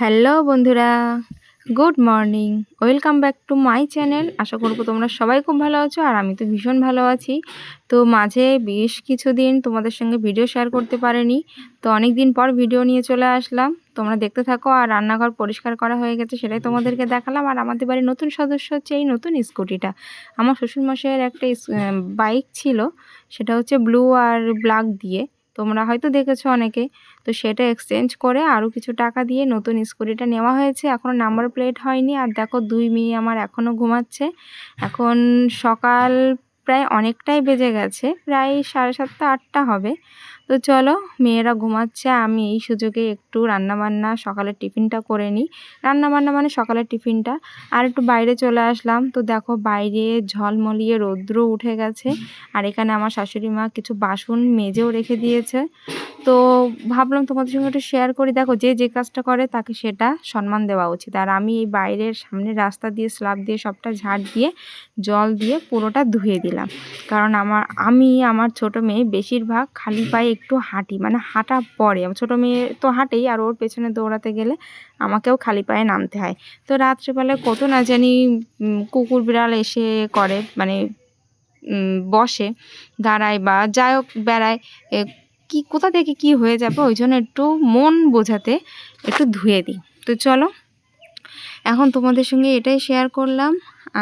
Hello বন্ধুরা, good morning. Welcome back to my channel. আশা করব তোমরা সবাই খুব ভালো আছো আর আমি তো ভীষণ ভালো আছি। তো মাঝে বেশ কিছুদিন তোমাদের সঙ্গে ভিডিও শেয়ার করতে পারিনি। তো অনেক দিন পর ভিডিও নিয়ে চলে আসলাম। তোমরা দেখতে থাকো আর রান্নাঘর পরিষ্কার করা হয়ে গেছে সেটাই তোমাদেরকে দেখালাম। আর আমাদের বাড়ির নতুন সদস্য হচ্ছে এই নতুন স্কুটিটা। আমার শ্বশুরমশাইয়ের একটা বাইক ছিল, সেটা হচ্ছে ব্লু আর ব্ল্যাক দিয়ে। তোমরা হয়তো দেখেছ অনেকে। তো সেটা এক্সচেঞ্জ করে আরও কিছু টাকা দিয়ে নতুন স্কুটিটা নেওয়া হয়েছে। এখনও নাম্বার প্লেট হয়নি। আর দেখো দুই মেয়ে আমার এখনও ঘুমাচ্ছে। এখন সকাল প্রায় অনেকটাই বেজে গেছে। প্রায় সাড়ে সাতটা, আটটা হবে। তো চলো মেয়েরা ঘুমাচ্ছে, আমি এই সুযোগে একটু রান্নাবান্না, সকালের টিফিনটা করে নিই। রান্নাবান্না মানে সকালের টিফিনটা। আর একটু বাইরে চলে আসলাম, তো দেখো বাইরে ঝলমলিয়ে রৌদ্র উঠে গেছে। আর এখানে আমার শাশুড়ি মা কিছু বাসন মেজেও রেখে দিয়েছে। তো ভাবলাম তোমাদের সঙ্গে একটু শেয়ার করি। দেখো যে যে কাজটা করে তাকে সেটা সম্মান দেওয়া উচিত। আর আমি এই বাইরের সামনের রাস্তা দিয়ে, স্ল্যাব দিয়ে, সবটা ঝাড় দিয়ে, জল দিয়ে পুরোটা ধুয়ে দিলাম। কারণ আমার, আমি, আমার ছোট মেয়ে বেশিরভাগ খালি পায়ে একটু হাঁটি মানে হাঁটা পরে। ছোটো মেয়ে তো হাঁটেই, আর ওর পেছনে দৌড়াতে গেলে আমাকেও খালি পায়ে নামতে হয়। তো রাত্রেবেলায় কত না জানি কুকুর বিড়াল এসে করে মানে বসে, দাঁড়ায় বা যাই হোক বেড়ায় কি, কোথা থেকে কি হয়ে যাবে, ওই জন্য একটু মন বোঝাতে একটু ধুয়ে দিই। তো চলো, এখন তোমাদের সঙ্গে এটাই শেয়ার করলাম।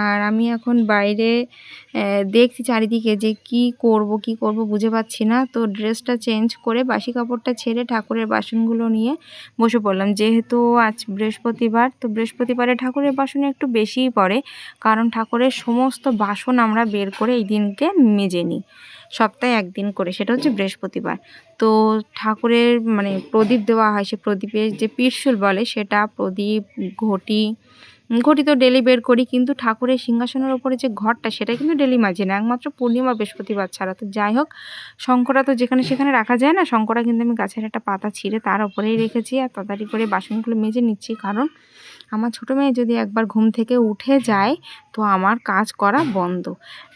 আর আমি এখন বাইরে দেখছি চারিদিকে যে কি করব কি করব বুঝে পাচ্ছি না। তো ড্রেসটা চেঞ্জ করে বাসি কাপড়টা ছেড়ে ঠাকুরের বাসনগুলো নিয়ে বসে পড়লাম। যেহেতু আজ বৃহস্পতিবার, তো বৃহস্পতিবারে ঠাকুরের বাসন একটু বেশিই পড়ে, কারণ ঠাকুরের সমস্ত বাসন আমরা বের করে এই দিনকে মেজে নিই, সপ্তাহে একদিন করে। সেটা হচ্ছে বৃহস্পতিবার। তো ঠাকুরের মানে প্রদীপ দেওয়া হয়, সে প্রদীপের যে পিরশুল বলে, সেটা প্রদীপ, ঘটি ঘটি তো ডেলি বের করি, কিন্তু ঠাকুরের সিংহাসনের ওপরে যে ঘরটা, সেটা কিন্তু ডেলি মাঝে না, একমাত্র পূর্ণিমা, বৃহস্পতিবার ছাড়া। তো যাই হোক, শঙ্করা তো যেখানে সেখানে রাখা যায় না, শঙ্করা কিন্তু আমি গাছের একটা পাতা ছিঁড়ে তার ওপরেই রেখেছি আর তাড়াতাড়ি করে বাসনগুলো মেজে নিচ্ছি, কারণ আমার ছোটো মেয়ে যদি একবার ঘুম থেকে উঠে যায়, তো আমার কাজ করা বন্ধ।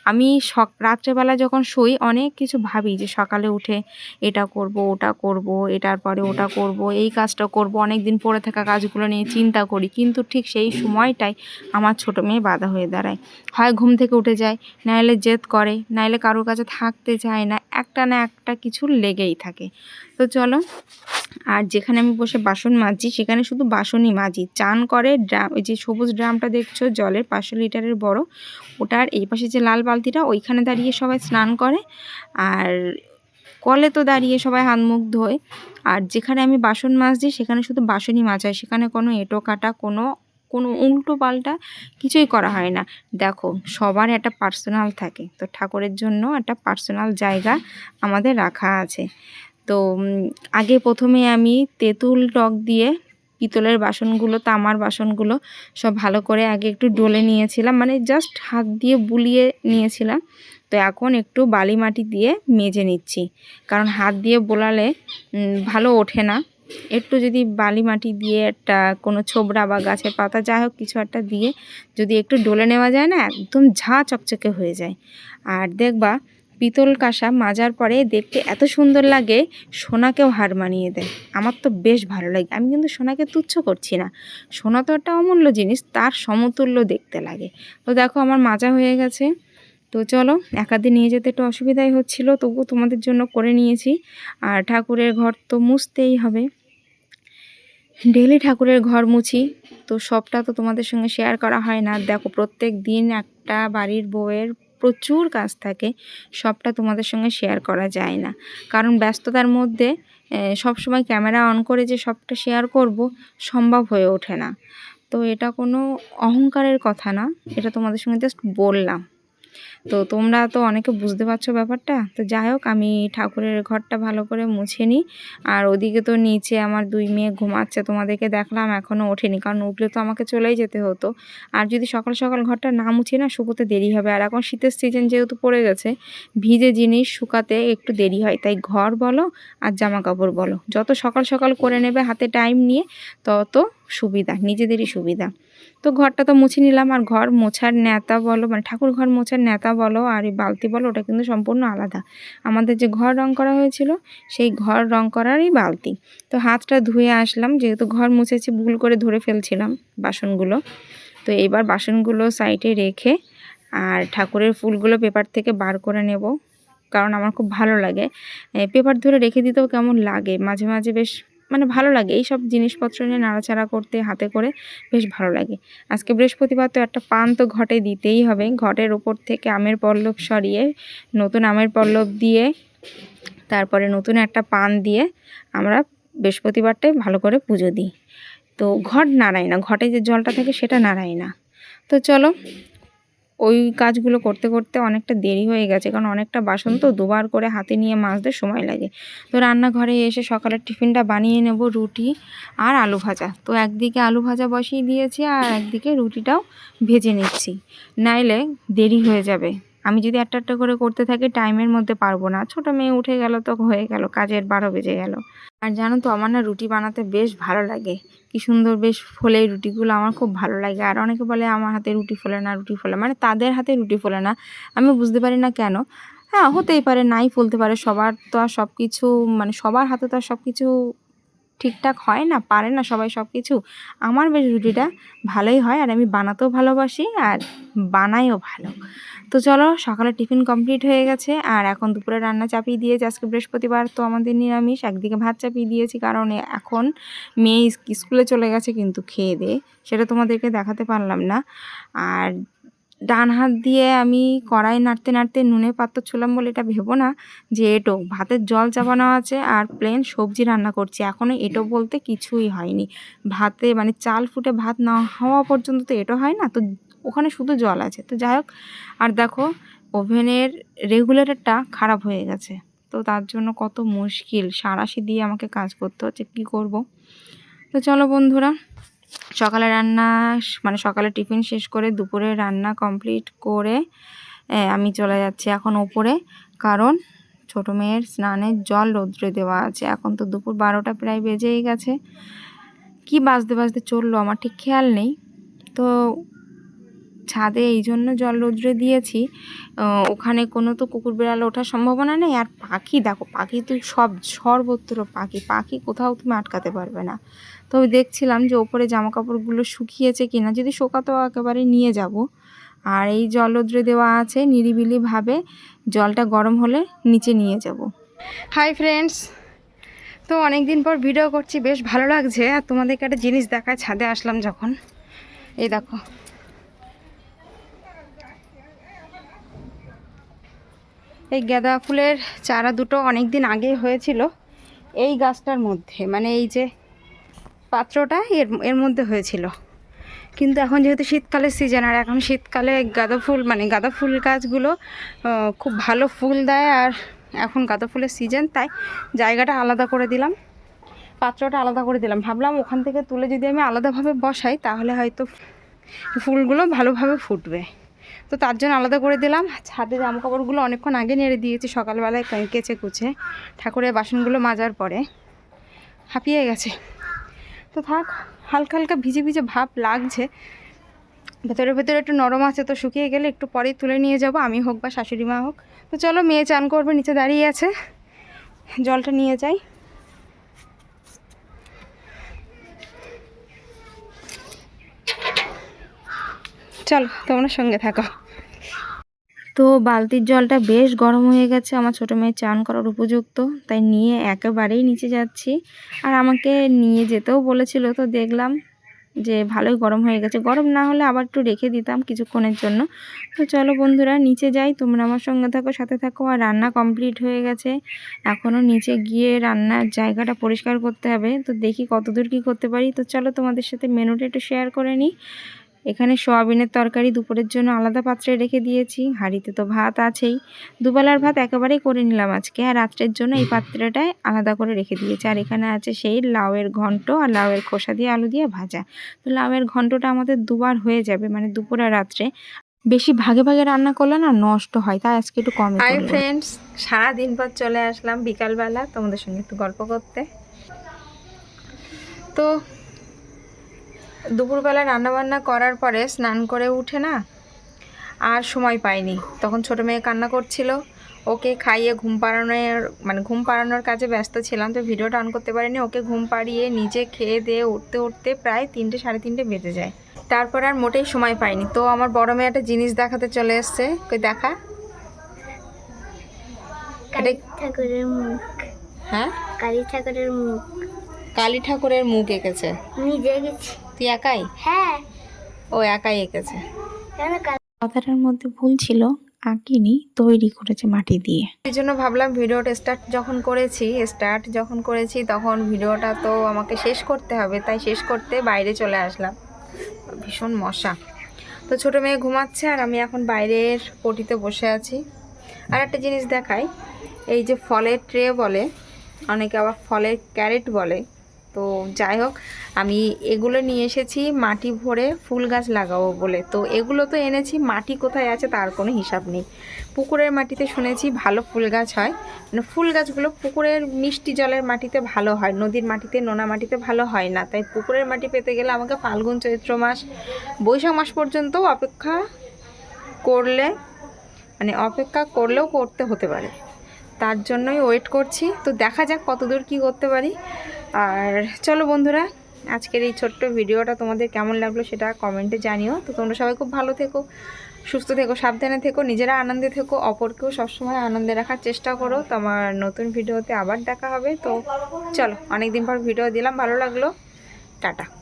আমি সক, রাত্রেবেলা যখন শুই, অনেক কিছু ভাবি যে সকালে উঠে এটা করব, ওটা করব, এটার পরে ওটা করব, এই কাজটা করব অনেক দিন পরে থাকা কাজগুলো নিয়ে চিন্তা করি। কিন্তু ঠিক সেই সময়টাই আমার ছোটো মেয়ে বাধা হয়ে দাঁড়ায়। হয় ঘুম থেকে উঠে যায় নাইলে জেদ করে নাইলে কারোর কাছে থাকতে চায় না, একটা না একটা কিছু লেগেই থাকে। তো চলো। আর যেখানে আমি বসে বাসন মাজছি, সেখানে শুধু বাসনই মাজি। চান করে ড্রাম ওই যে সবুজ ড্রামটা দেখছ, জলের পাঁচশো লিটারের বড়, ওটার এই পাশে যে লাল বালতিটা, ওইখানে দাঁড়িয়ে সবাই স্নান করে। আর কলে তো দাঁড়িয়ে সবাই হাত মুখ ধোয়। আর যেখানে আমি বাসন মাজছি, সেখানে শুধু বাসনই মাজায় সেখানে কোনো এঁটো কাটা, কোনো কোনো উল্টো পাল্টা কিছুই করা হয় না। দেখো, সবার একটা পার্সোনাল থাকে। তো ঠাকুরের জন্য একটা পার্সোনাল জায়গা আমাদের রাখা আছে। তো আগে প্রথমে আমি তেঁতুল টক দিয়ে পিতলের বাসনগুলো, তামার বাসনগুলো সব ভালো করে আগে একটু ডলে নিয়েছিলাম। মানে জাস্ট হাত দিয়ে বুলিয়ে নিয়েছিলাম। তো এখন একটু বালি মাটি দিয়ে মেজে নিচ্ছি। কারণ হাত দিয়ে বোলালে ভালো ওঠে না। একটু যদি বালি মাটি দিয়ে একটা কোনো ছোবড়া বা গাছের পাতা, যাই হোক কিছু একটা দিয়ে যদি একটু ডলে নেওয়া যায় না, একদম ঝা চকচকে হয়ে যায়। আর দেখবা পিতল কাঁসা মাজার পরে দেখতে এত সুন্দর লাগে, সোনাকেও হার মানিয়ে দেয়। আমার তো বেশ ভালো লাগে। আমি কিন্তু সোনাকে তুচ্ছ করছি না। সোনা তো একটা অমূল্য জিনিস, তার সমতুল্য দেখতে লাগে। তো দেখো আমার মাজা হয়ে গেছে। তো চলো একাদিন নিয়ে যেতে একটু অসুবিধাই হচ্ছিল, তবুও তোমাদের জন্য করে নিয়েছি। আর ঠাকুরের ঘর তো মুছতেই হবে। ডেলি ঠাকুরের ঘর মুছি। তো সবটা তো তোমাদের সঙ্গে শেয়ার করা হয় না। দেখো প্রত্যেক দিন একটা বাড়ির বউয়ের প্রচুর কাজ থাকে, সবটা তোমাদের সঙ্গে শেয়ার করা যায় না। কারণ ব্যস্ততার মধ্যে সব সময় ক্যামেরা অন করে যে সবটা শেয়ার করব, সম্ভব হয়ে ওঠে না। তো এটা কোনো অহংকারের কথা না, এটা তোমাদের সঙ্গে জাস্ট বললাম। তো তোমরা তো অনেকে বুঝতে পারছ ব্যাপারটা? তো যাই হোক, আমি ঠাকুরের ঘরটা ভালো করে মুছে নিই। আর ওদিকে তো নিচে আমার দুই মেয়ে ঘুমাচ্ছে, তোমাদেরকে দেখলাম এখনও ওঠেনি। কারণ উঠলে তো আমাকে চলেই যেতে হতো। আর যদি সকাল সকাল ঘরটা না মুছে না, শুকোতে দেরি হবে। আর এখন শীতের সিজন যেহেতু পড়ে গেছে, ভিজে জিনিস শুকাতে একটু দেরি হয়। তাই ঘর বলো আর জামা কাপড় বলো। যত সকাল সকাল করে নেবে, হাতে টাইম নিয়ে তত সুবিধা, নিজেদেরই সুবিধা। তো ঘরটা তো মুছে নিলাম, আর ঘর মোছার নেতা বলো মানে ঠাকুর ঘর মোছার নেতা বলো, আর এই বালতি বলো, ওটা কিন্তু সম্পূর্ণ আলাদা। আমাদের যে ঘর রং করা হয়েছিল, সেই ঘর রং করারই বালতি। তো হাতটা ধুয়ে আসলাম, যেহেতু ঘর মুছেছি, ভুল করে ধরে ফেলছিলাম বাসনগুলো। তো এইবার বাসনগুলো সাইডে রেখে, আর ঠাকুরের ফুলগুলো পেপার থেকে বার করে নেব, কারণ আমার খুব ভালো লাগে। পেপার ধরে রেখে দিতেও কেমন লাগে? মাঝে মাঝে বেশ মানে ভালো লাগে। এই সব জিনিসপত্র নিয়ে নাড়াচাড়া করতে, হাতে করে বেশ ভালো লাগে। আজকে বৃহস্পতিবার তো একটা পান তো ঘটে দিতেই হবে। ঘটের ওপর থেকে আমের পল্লব সরিয়ে, নতুন আমের পল্লব দিয়ে, তারপরে নতুন একটা পান দিয়ে আমরা বৃহস্পতিবারটাই ভালো করে পুজো দিই। তো ঘট নাড়াই না। ঘটে যে জলটা থাকে সেটা নাড়াই না। তো চলো ওই কাজগুলো করতে করতে অনেকটা দেরি হয়ে গেছে। কারণ অনেকটা বাসন তো দুবার করে হাতে নিয়ে মাজতে সময় লাগে। তো রান্নাঘরে এসে সকালের টিফিনটা বানিয়ে নেব রুটি আর আলু ভাজা। তো একদিকে আলু ভাজা বসিয়ে দিয়েছি আর একদিকে রুটিটাও ভেজে নিচ্ছি। নাইলে দেরি হয়ে যাবে। আমি যদি একটা একটা করে করতে থাকি টাইমের মধ্যে পারব না। ছোট মেয়ে উঠে গেল, তো হয়ে গেল, কাজের বারো বেজে গেল। আর জানো তো, আমার না রুটি বানাতে বেশ ভালো লাগে। কি সুন্দর বেশ ফোলে রুটিগুলো, আমার খুব ভালো লাগে। আর অনেকে বলে, আমার হাতে রুটি ফোলে না, রুটি ফোলে মানে তাদের হাতে রুটি ফোলে না। আমি বুঝতে পারি না কেন। হ্যাঁ হতেই পারে, নাই ফলতে পারে। সবার তো আর সব কিছু মানে সবার হাতে তো আর সব কিছু ঠিকঠাক হয় না, পারে না সবাই সব কিছু আমার বেশ রুটিটা ভালোই হয় আর আমি বানাতেও ভালোবাসি আর বানাইও ভালো। তো চলো সকালে টিফিন কমপ্লিট হয়ে গেছে আর এখন দুপুরে রান্না চাপিয়ে দিয়েছি। আজকে বৃহস্পতিবার, তো আমাদের নিরামিষ। একদিকে ভাত চাপিয়ে দিয়েছি কারণ এখন মেয়ে স্কুলে চলে গেছে কিন্তু খেয়ে দিয়ে সেটা তোমাদেরকে দেখাতে পারলাম না। আর ডান হাত দিয়ে আমি কড়াই নাড়তে নাড়তে নুনে পাত্র ছুলাম বলে এটা ভেবো না যে এটো। ভাতের জল চাপানো আছে আর প্লেন সবজি রান্না করছি। এখনও এটো বলতে কিছুই হয়নি। ভাতে মানে চাল ফুটে ভাত না হওয়া পর্যন্ত তো এটো হয় না, তো ওখানে শুধু জল আছে। তো যাই হোক, আর দেখো, ওভেনের রেগুলেটরটা খারাপ হয়ে গেছে। তো তার জন্য কত মুশকিল। সারাশি দিয়ে আমাকে কাজ করতে হচ্ছে, কী করব? তো চলো বন্ধুরা সকালে রান্না মানে সকালে টিফিন শেষ করে দুপুরে রান্না কমপ্লিট করে আমি চলে যাচ্ছি এখন ওপরে। কারণ ছোটো মেয়ের স্নানের জল রৌদ্রে দেওয়া আছে। এখন তো দুপুর বারোটা প্রায় বেজেই গেছে। কি বাজতে বাজতে চলল আমার ঠিক খেয়াল নেই। তো ছাদে এই জন্য জল রৌদ্রে দিয়েছি। ওখানে কোনো তো কুকুর বিড়াল ওঠার সম্ভাবনা নেই। আর পাখি দেখো, পাখি তুই সব সর্বত্র পাখি। পাখি কোথাও তুমি আটকাতে পারবে না। তো দেখছিলাম যে ওপরে জামা কাপড়গুলো শুকিয়েছে কিনা, যদি শোকাতো একেবারে নিয়ে যাব। আর এই জল রৌদ্রে দেওয়া আছে নিরিবিলিভাবে, জলটা গরম হলে নিচে নিয়ে যাব। হাই ফ্রেন্ডস তো অনেক দিন পর ভিডিও করছি, বেশ ভালো লাগছে। আর তোমাদেরকে একটা জিনিস দেখায়, ছাদে আসলাম যখন। এই দেখো। এই গাঁদা ফুলের চারা দুটো অনেক দিন আগে হয়েছিল। এই গাছটার মধ্যে মানে এই যে পাত্রটা এর এর মধ্যে হয়েছিল। কিন্তু এখন যেহেতু শীতকালের সিজন আর এখন শীতকালে গাঁদা ফুল মানে গাঁদা ফুল গাছগুলো খুব ভালো ফুল দেয়, আর এখন গাঁদা ফুলের সিজন তাই জায়গাটা আলাদা করে দিলাম। পাত্রটা আলাদা করে দিলাম। ভাবলাম ওখান থেকে তুলে যদি আমি আলাদাভাবে বসাই, তাহলে হয়তো ফুলগুলো ভালোভাবে ফুটবে। তো তার জন্য আলাদা করে দিলাম। ছাদে জামা কাপড়গুলো অনেকক্ষণ আগে নেড়ে দিয়েছি, সকালবেলায় কেচে কুচে ঠাকুরের বাসনগুলো মাজার পরে। হাঁপিয়ে গেছে। তো থাক, হালকা হালকা ভিজে ভিজে ভাব লাগছে। ভেতরে ভেতরে একটু নরম আছে তো শুকিয়ে গেলে একটু পরেই তুলে নিয়ে যাব, আমি হোক বা শাশুড়ি মা হোক। তো চলো মেয়ে চান করবে, নিচে দাঁড়িয়ে আছে। জলটা নিয়ে যাই। চলো তোমরা সঙ্গে থাকো। তো বালতির জলটা বেশ গরম হয়ে গেছে। আমার ছোটো মেয়ে চান করার উপযুক্ত, তাই নিয়ে একেবারেই নিচে যাচ্ছি। আর আমাকে নিয়ে যেতেও বলেছিল, তো দেখলাম যে ভালোই গরম হয়ে গেছে। গরম না হলে আবার একটু রেখে দিতাম কিছুক্ষণের জন্য। তো চলো বন্ধুরা, নিচে যাই। তোমরা আমার সঙ্গে থাকো, সাথে থাকো। আর রান্না কমপ্লিট হয়ে গেছে। এখনও নিচে গিয়ে রান্নার জায়গাটা পরিষ্কার করতে হবে। তো দেখি কতদূর কী করতে পারি। তো চলো তোমাদের সাথে মেনুটা একটু শেয়ার করে নিই। এখানে সোয়াবিনের তরকারি দুপুরের জন্য আলাদা পাত্রে রেখে দিয়েছি। হাঁড়িতে তো ভাত আছেই। দুবেলার ভাত একেবারেই করে নিলাম আজকে। আর রাত্রের জন্য এই পাত্রটায় আলাদা করে রেখে দিয়েছি। আর এখানে আছে সেই লাউয়ের ঘন্ট আর লাউয়ের খোসা দিয়ে আলু দিয়ে ভাজা। তো লাউয়ের ঘন্টটা আমাদের দুবার হয়ে যাবে মানে দুপুর আর রাত্রে। বেশি ভাগে ভাগে রান্না করলে না নষ্ট হয় তাই আজকে একটু কম হাই ফ্রেন্ডস সারাদিন পর চলে আসলাম বিকালবেলা তোমাদের সঙ্গে একটু গল্প করতে। তো দুপুরবেলা রান্নাবান্না করার পরে স্নান করে উঠে না আর সময় পাইনি। তখন ছোটো মেয়ে কান্না করছিল। ওকে খাইয়ে ঘুম পাড়ানোর মানে ঘুম পাড়ানোর কাজে ব্যস্ত ছিলাম তো ভিডিওটা অন করতে পারিনি। ওকে ঘুম পাড়িয়ে নিজে খেয়ে দিয়ে উঠতে উঠতে প্রায় তিনটে সাড়ে তিনটে বেজে যায়। তারপর আর মোটেই সময় পাইনি। তো আমার বড় মেয়ে একটা জিনিস দেখাতে চলে এসছে। কই দেখা? কালী ঠাকুরের মুখ। হ্যাঁ? কালী ঠাকুরের মুখ। কালী ঠাকুরের মুখ এঁকেছে। নিজে গেছি তুই একাই? হ্যাঁ। ও একাই এঁকেছে। কথাটার মধ্যে ভুল ছিল আঁকিনি তৈরি করেছে মাটি দিয়ে। এই জন্য ভাবলাম ভিডিওটা স্টার্ট যখন করেছি স্টার্ট যখন করেছি তখন ভিডিওটা তো আমাকে শেষ করতে হবে তাই শেষ করতে বাইরে চলে আসলাম। ভীষণ মশা। তো ছোটো মেয়ে ঘুমাচ্ছে আর আমি এখন বাইরের পটিতে বসে আছি। আর একটা জিনিস দেখাই এই যে ফলের ট্রে বলে অনেকে আবার ফলের ক্যারেট বলে তো যাই হোক, আমি এগুলো নিয়ে এসেছি, মাটি ভরে ফুল গাছ লাগাবো বলে। তো এগুলো তো এনেছি, মাটি কোথায় আছে তার কোনো হিসাব নেই। পুকুরের মাটিতে শুনেছি ভালো ফুল গাছ হয়। মানে ফুল গাছগুলো পুকুরের মিষ্টি জলের মাটিতে ভালো হয়, নদীর মাটিতে, নোনা মাটিতে ভালো হয় না। তাই পুকুরের মাটি পেতে গেলে আমাকে ফাল্গুন, চৈত্র মাস, বৈশাখ মাস পর্যন্ত অপেক্ষা করলে মানে অপেক্ষা করলেও করতে হতে পারে। তার জন্যই ওয়েট করছি। তো দেখা যাক কতদূর কি করতে পারি। আর চলো বন্ধুরা, আজকের এই ছোট্ট ভিডিওটা তোমাদের কেমন লাগল সেটা কমেন্টে জানিও। তো তোমরা সবাই খুব ভালো থেকো, সুস্থ থেকো, সাবধানে থেকো, নিজেরা আনন্দে থেকো, অপরকেও সবসময় আনন্দে রাখার চেষ্টা করো। তোমার নতুন ভিডিওতে আবার দেখা হবে। তো চলো, অনেকদিন পর ভিডিও দিলাম, ভালো লাগল। টাটা।